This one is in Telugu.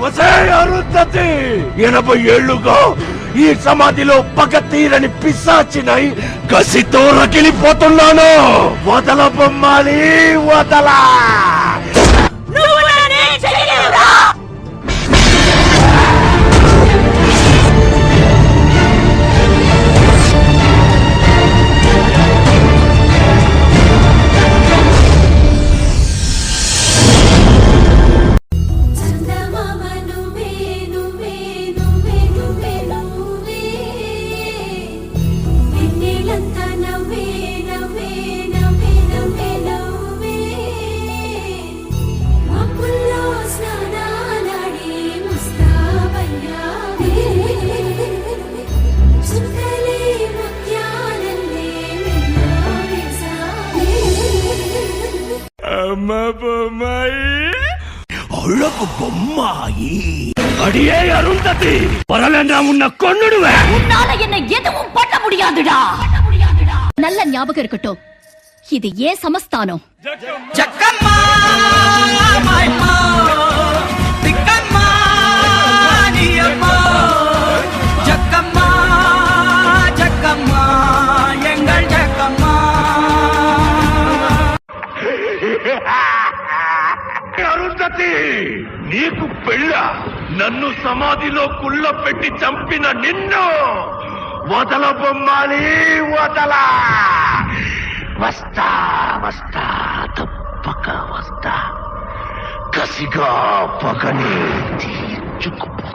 వసే అరుంధతి ఎనభై ఏళ్ళుగా ఈ సమాధిలో పగ తీరని పిశాచినై కసితో రగిలిపోతున్నాను. వదల బొమ్మాలి వదలా. அம்ம பொம்மாயி அழகு பொம்மாயி அடியே அருந்ததி வரலன்றா உன்னை கொன்னுடுவேன் உன்னால என்ன எதுவும் பண்ண முடியாதுடா. நல்ல ஞாபகம் இருக்கட்டும். இது ஏன் சமஸ்தானம்? అరుంధతి నీకు పెళ్ళ నన్ను సమాధిలో కుళ్ళ పెట్టి చంపిన నిన్ను వదల బొమ్మాలి వదల! వస్తా వస్తా తప్పక వస్తా. కసిగా పగని తీర్చుకుపో